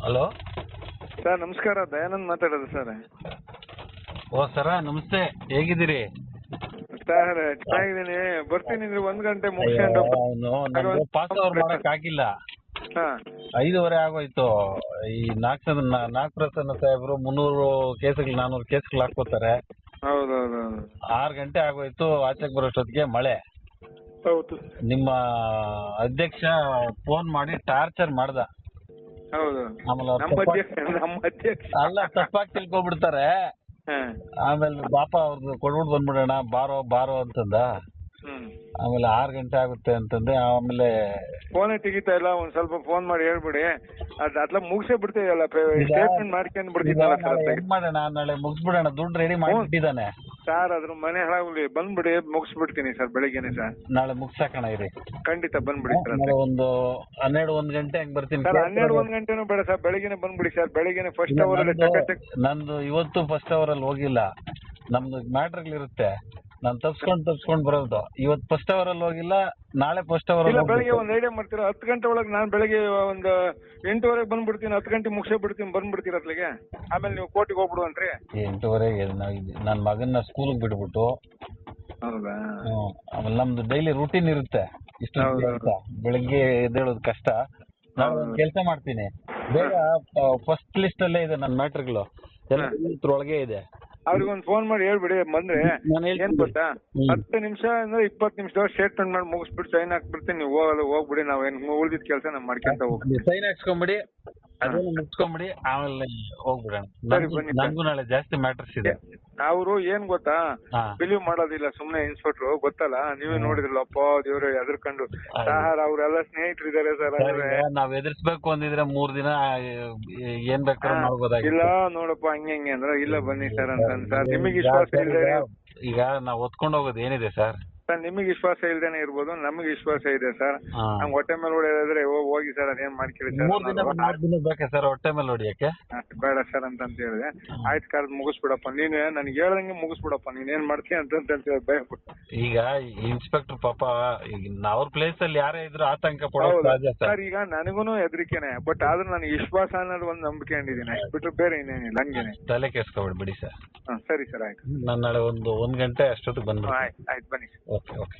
Hello? Sir ನಮಸ್ಕಾರ ದಯಾನಂದ್ ಮಾತಾಡೋದು sir. ಓ ಸರ ನಮಸ್ತೆ. ಹೇಗಿದ್ದೀರಿ? ಸರ್ ಚೆನ್ನಾಗಿದ್ದೀನಿ. ಬರ್ತೀನಿ ಅಂದ್ರೆ ಒಂದ್ ಗಂಟೆ ಮುಗಿಸ್ಕೊಂಡು ಪಾಸ್ ಅವರ್ ಮಾಡಕ್ ಆಗಿಲ್ಲ. ಹಾ. ಐದೂವರೆ ಆಗೋಯ್ತು. ಈ ನಾಲ್ಕು ನಾಲ್ಕು ಪ್ರಸನ್ನ ಸಾಹೇಬ್ರು ಮುನ್ನೂರು ಕೇಸ್ಗಳು ನಾನೂರು ಕೇಸ್ಗಳು ಹಾಕೋತಾರೆ ಹೌದೌದು ಆರು ಗಂಟೆ ಆಗೋಯ್ತು. ಆಚೆಗೆ ಬರೋಷ್ಟೊತ್ತಿಗೆ ಮಳೆ. ಹೌದು. ನಿಮ್ಮ ಅಧ್ಯಕ್ಷ ಫೋನ್ ಮಾಡಿ ಟಾರ್ಚರ್ ಮಾಡ್ದ. ಹೌದು. ಆಮೇಲೆ ಅವ್ರು ನಮ್ಮ ತಪ್ಪಾಗಿ- ಅಧ್ಯಕ್ಷ ನಮ್ಮ ಅಧ್ಯಕ್ಷ. ಅಲ್ಲ ತಪ್ಪಾಗಿ ತಿಳ್ಕೊಬಿಡ್ತಾರೆ. ಹಾ. ಆಮೇಲೆ ಬಾಪ ಅವ್ರದ್ದು ಕೊಡ್ಬಿಟ್ಟು ಬಂದ್ಬಿಡೋಣ ಬಾರೋ ಬಾರೋ ಅಂತಂದ. ಹ್ಮ್. ಆಮೇಲೆ ಆರ್ ಗಂಟೆ ಆಗುತ್ತೆ ಅಂತಂದೆ ಆಮೇಲೆ ಫೋನ್ ತೆಗಿತಾ ಇಲ್ಲ ಒಂದ್ ಸ್ವಲ್ಪ ಫೋನ್ ಮಾಡಿ ಹೇಳ್ಬಿಡಿ. ಅದ್ ಅದ್ಲ ಮುಗಿಸೇ ಬಿಡ್ತೀವಲ್ಲ ಸ್ಟೇಟ್ಮೆಂಟ್ ಮಾಡ್ಕೊಂಡ್ ಈಗ ನಾಳೆ ಹೆಂಗ್ ಮಾಡೋಣ ನಾಳೆ ಮುಗಿಸ್ಬಿಡೋಣ ದುಡ್ಡು ರೆಡಿ ಮಾಡಿಬಿಟ್ಟಿದ್ದಾನೆ. ಸರ್ ಅದ್ರ ಮನೆ ಹಾಳಾಗ್ಲಿ ಬಂದ್ಬಿಡಿ ಮುಗಿಸ್ಬಿಡ್ತೀನಿ ಸರ್ ಬೆಳಿಗ್ಗೆನೆ ಸರ್ ನಾಳೆ ಮುಗ್ಸಕಣ ಇರಿ ಖಂಡಿತ ಬಂದ್ಬಿಡಿ ಸರ್ ಒಂದು ಹನ್ನೆರಡು ಒಂದ್ ಗಂಟೆ ಹಂಗ್ ಬರ್ತೀನಿ. ಸರ್ ಹನ್ನೆರಡು ಒಂದ್ ಗಂಟೆನೂ ಬೇಡ ಸರ್ ಬೆಳಿಗ್ಗೆನೆ ಬಂದ್ಬಿಡಿ ಸರ್ ಬೆಳಿಗ್ಗೆನೆ ಫಸ್ಟ್ ಅವರ್ ಅಲ್ಲಿ ನಂದು- ಇವತ್ತು ಫಸ್ಟ್ ಅವರ್ ಅಲ್ಲಿ ಹೋಗಿಲ್ಲ. ನಮ್ದು ಮ್ಯಾಟ್ರ್ಗಳಿರುತ್ತೆ ನಾನು ತಪ್ಸ್ಕೊಂಡ್ ತಪ್ಸ್ಕೊಂಡ್ ಬರೋದು. ಇವತ್ತು ಫಸ್ಟ್ ಅವರ್ ಅಲ್ಲಿ ಹೋಗಿಲ್ಲ ನಾಳೆ ಫಸ್ಟ್ ಅವರ್ ಇಲ್ಲ ಅಲ್ಲಿ ಬೆಳಿಗ್ಗೆ ಒಂದ್ ಐಡಿಯಾ ಮಾಡ್ತೀರಾ? ಹತ್ತು ಗಂಟೆ ಒಳಗೆ ನಾನು ಬೆಳಿಗ್ಗೆ ಒಂದು ಎಂಟೂವರೆಗೆ ಬಂದ್ಬಿಡ್ತೀನಿ ಹತ್ತು ಗಂಟೆ ಮುಗಿಸೇ ಬಿಡ್ತೀನಿ ಬಂದ್ಬಿಡ್ತೀರ ಅಲ್ಲಿಗೆ? ಆಮೇಲೆ ನೀವು ಕೋರ್ಟಿಗೆ ಹೋಗ್ಬಿಡುವಂತ್ರಿ ಎಂಟೂವರೆಗೆ ನನ್ನ ಮಗನ್ನ ಸ್ಕೂಲ್ಗೆ ಬಿಟ್ಬಿಟ್ಟು. ಹೌದಾ? ಹ್ಮ್. ಆಮೇಲೆ ನಮ್ದು ಡೈಲಿ ರೂಟೀನ್ ಇರುತ್ತೆ. ಇಷ್ಟು ಹೌದು, ಬೆಳಿಗ್ಗೆ ಎದ್ದೇಳೋದು ಕಷ್ಟ. ನಾನು ಹೌದು. ಕೆಲಸ ಮಾಡ್ತೀನಿ. ಬೇಗ ಫಸ್ಟ್ ಲಿಸ್ಟ್ ಅಲ್ಲೇ ಇದೆ ನನ್ನ ಮ್ಯಾಟ್ರಿಗಳು ಎಲ್ಲ ಇದ್ರೊಳಗೆ ಇದೆ. ಅವ್ರಿಗೆ ಒಂದು ಫೋನ್ ಮಾಡಿ ಹೇಳ್ಬಿಡಿ ಬಂದ್ರೆ. ನಾನು ಹೇಳ್ತೀನಿ. ಏನ್ ಗೊತ್ತಾ? ಹ್ಮ್. ಹತ್ತು ನಿಮಿಷ ಅಂದ್ರೆ ಇಪ್ಪತ್ತು ನಿಮಿಷದೊಳಗೆ ಸ್ಟೇಟ್ಮೆಂಟ್ ಮಾಡಿ ಮುಗಿಸ್ಬಿಟ್ಟು ಸೈನ್ ಹಾಕ್ಬಿಡ್ತೀನಿ. ನೀವು ಹೋಗಲ್ಲ ಹೋಗ್ಬಿಡಿ ನಾವ್ ಏನ್ ಉಳಿದಿದ್ ಕೆಲಸ ನಾವು ಮಾಡ್ಕೊಂತ ಹೋಗ್ತೀವಿ ಸೈನ್ ಹಾಕ್ಸ್ಕೊಂಬಿಡಿ. ಅದನ್ನ ಮುಗಿಸ್ಕೊಂಬಿಡಿ ಆಮೇಲೆ ಹೋಗ್ಬಿಡೋಣ. ನನ್ಗೂ ನಾಳೆ ಜಾಸ್ತಿ ಮ್ಯಾಟರ್ಸ್ ಇದೆ. ಅವರು ಏನ್ ಗೊತ್ತಾ? ಬಿಲೀವ್ ಮಾಡೋದಿಲ್ಲ ಸುಮ್ನೆ ಇನ್ಸ್ಪೆಕ್ಟರ್ ಗೊತ್ತಲ್ಲ? ನೀವೇ ನೋಡಿದ್ರಲ್ಲ ಅಪ್ಪ ದೇವ್ರು ಎದ್ರಕೊಂಡು. ಸರ್ ಅವ್ರೆಲ್ಲ ಸ್ನೇಹಿತರು ಇದಾರೆ ಸರ್ ನಾವ್ ಎದುರಿಸ್ಬೇಕು ಅಂದಿದ್ರೆ ಮೂರ್ ದಿನ ಏನ್ ಬೇಕಾದ್ರೂ ಇಲ್ಲ ಮಾಡ್ಬೋದಾಗಿತ್ತು. ನೋಡಪ್ಪ ಹಂಗೆ ಹಂಗೆ ಅಂದ್ರೆ ಇಲ್ಲ ಬನ್ನಿ ಸರ್ ಅಂತ ಸರ್ ನಿಮಗೆ ಈಗ ವಿಶ್ವಾಸ ಈಗ- ಈಗ ನಾವ್ ಹೊತ್ಕೊಂಡ್ ಹೋಗೋದು ಏನಿದೆ ಸರ್? ಸರ್ ನಿಮಗೆ ವಿಶ್ವಾಸ ಇಲ್ದೇನೆ ಇರ್ಬೋದು ನಮಗೆ ವಿಶ್ವಾಸ ಇದೆ ಸರ್. ಹಾ. ನಮ್ಗೆ ಹೊಟ್ಟೆ ಮೇಲೆ ಹೊಡೆಯೋದಾದ್ರೆ ಹೋಗಿ ಸರ್ ಅದೇನ್ ಮಾಡ್ಕೊಳ್ಳಿ ಸರ್ ಮೂರ್ ದಿನ ಅನ್ನೋದು. ನಾಲ್ಕು ದಿನ ಬೇಕಾ ಸರ್ ಹೊಟ್ಟೆ ಮೇಲೆ ಹೊಡಿಯಕ್ಕೆ. ಬೇಡ ಸರ್ ಅಂತ ಅಂತ ಹೇಳಿದೆ ಆಯ್ತು ಕರೆದು ಮುಗಿಸ್ಬಿಡಪ್ಪ ನೀನು ನನ್ಗೆ ಹೇಳ್ದಂಗೆ ಮುಗಿಸ್ಬಿಡಪ್ಪ ನೀನ್ ಏನ್ ಮಾಡ್ತೀಯ ಅಂತ ಅಂತ ಹೇಳಿ ಭಯಪಟ್ಟು ಈಗ ಇನ್ಸ್ಪೆಕ್ಟರ್ ಪಾಪ ಈಗ ಅವ್ರ ಪ್ಲೇಸ್ ಅಲ್ಲಿ ಯಾರೇ ಇದ್ರು ಆತಂಕ ಸರ್. ಸರ್ ಈಗ ನನಗೂನು ಹೆದರಿಕೆನೆ ಬಟ್ ಆದ್ರೂ ನನಗೆ ವಿಶ್ವಾಸ ಅನ್ನೋದು ಒಂದು ನಂಬಿಕೆ ಅಷ್ಟ್ ಬಿಟ್ರೆ ಬೇರೆ ಇನ್ನೇನಿಲ್ಲ ಹಂಗೇನೆ. ತಲೆ ಕೆಸ್ಕೊಬೇಡಿ ಬಿಡಿ ಸರ್. ಹಾ ಸರಿ ಸರ್ ಆಯ್ತು. ನಾನು ನಾಳೆ ಒಂದು ಒಂದ್ ಗಂಟೆ ಅಷ್ಟೊತ್ತಿಗೆ ಬಂದ್ಬಿಡ್ತೀನಿ. ಆಯ್ತು ಆಯ್ತು ಬನ್ನಿ ಓಕೆ ಓಕೆ